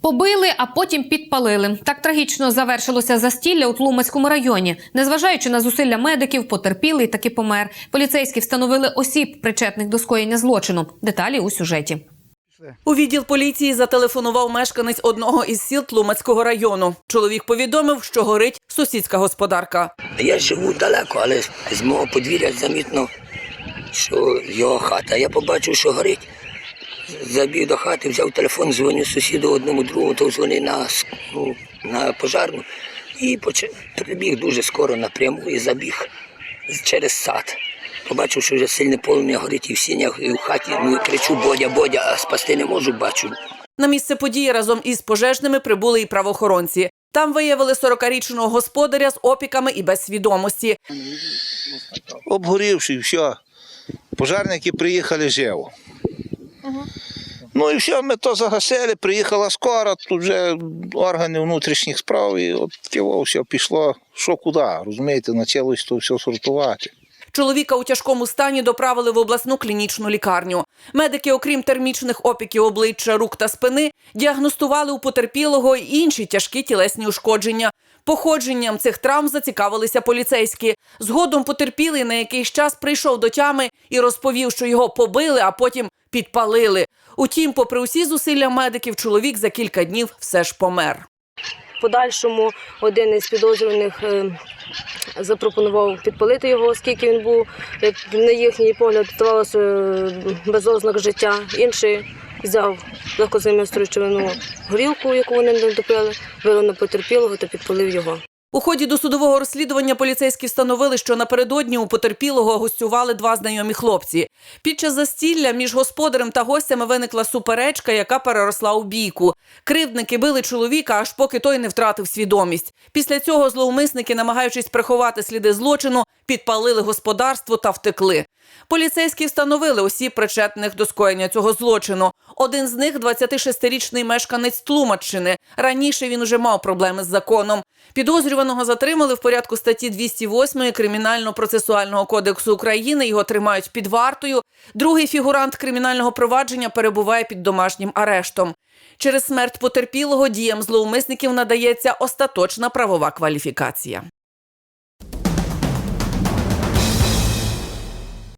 Побили, а потім підпалили. Так трагічно завершилося застілля у Тлумацькому районі. Незважаючи на зусилля медиків, потерпілий таки помер. Поліцейські встановили осіб, причетних до скоєння злочину. Деталі у сюжеті. У відділ поліції зателефонував мешканець одного із сіл Тлумацького району. Чоловік повідомив, що горить сусідська господарка. Я живу далеко, але з мого подвір'я замітно, що його хата. Я побачив, що горить. Забіг до хати, взяв телефон, дзвоню сусіду одному другому, то дзвонив на, ну, на пожарну і почав, прибіг дуже скоро напряму і забіг через сад. Побачив, що вже сильне полум'я горить і в сінях, і в хаті. Ну, кричу Бодя, Бодя, а спасти не можу, бачу. На місце події разом із пожежними прибули і правоохоронці. Там виявили 40-річного господаря з опіками і без свідомості. обгорівши, все. Пожарники приїхали живо. Ну і все, ми то загасили, приїхала скоро, тут вже органи внутрішніх справ, і от його все пішло, що куди, розумієте, почалось то все сортувати. Чоловіка у тяжкому стані доправили в обласну клінічну лікарню. Медики, окрім термічних опіків обличчя, рук та спини, діагностували у потерпілого й інші тяжкі тілесні ушкодження. Походженням цих травм зацікавилися поліцейські. Згодом потерпілий на якийсь час прийшов до тями і розповів, що його побили, а потім підпалили. Утім, попри усі зусилля медиків, чоловік за кілька днів все ж помер. Подальшому один із підозрюваних е, запропонував підпалити його, оскільки він був, як на їхній погляд, здавалося е, без ознак життя. Інший взяв легкозаймисту речовину горілку, яку вони не допили, вилив на потерпілого та підпалив його. У ході досудового розслідування поліцейські встановили, що напередодні у потерпілого гостювали два знайомі хлопці. Під час застілля між господарем та гостями виникла суперечка, яка переросла у бійку. Кривдники били чоловіка, аж поки той не втратив свідомість. Після цього зловмисники, намагаючись приховати сліди злочину, підпалили господарство та втекли. Поліцейські встановили осіб, причетних до скоєння цього злочину. Один з них – 26-річний мешканець Тлумаччини. Раніше він уже мав проблеми з законом. Підозрюваного затримали в порядку статті 208 Кримінально-процесуального кодексу України. Його тримають під вартою. Другий фігурант кримінального провадження перебуває під домашнім арештом. Через смерть потерпілого діям зловмисників надається остаточна правова кваліфікація.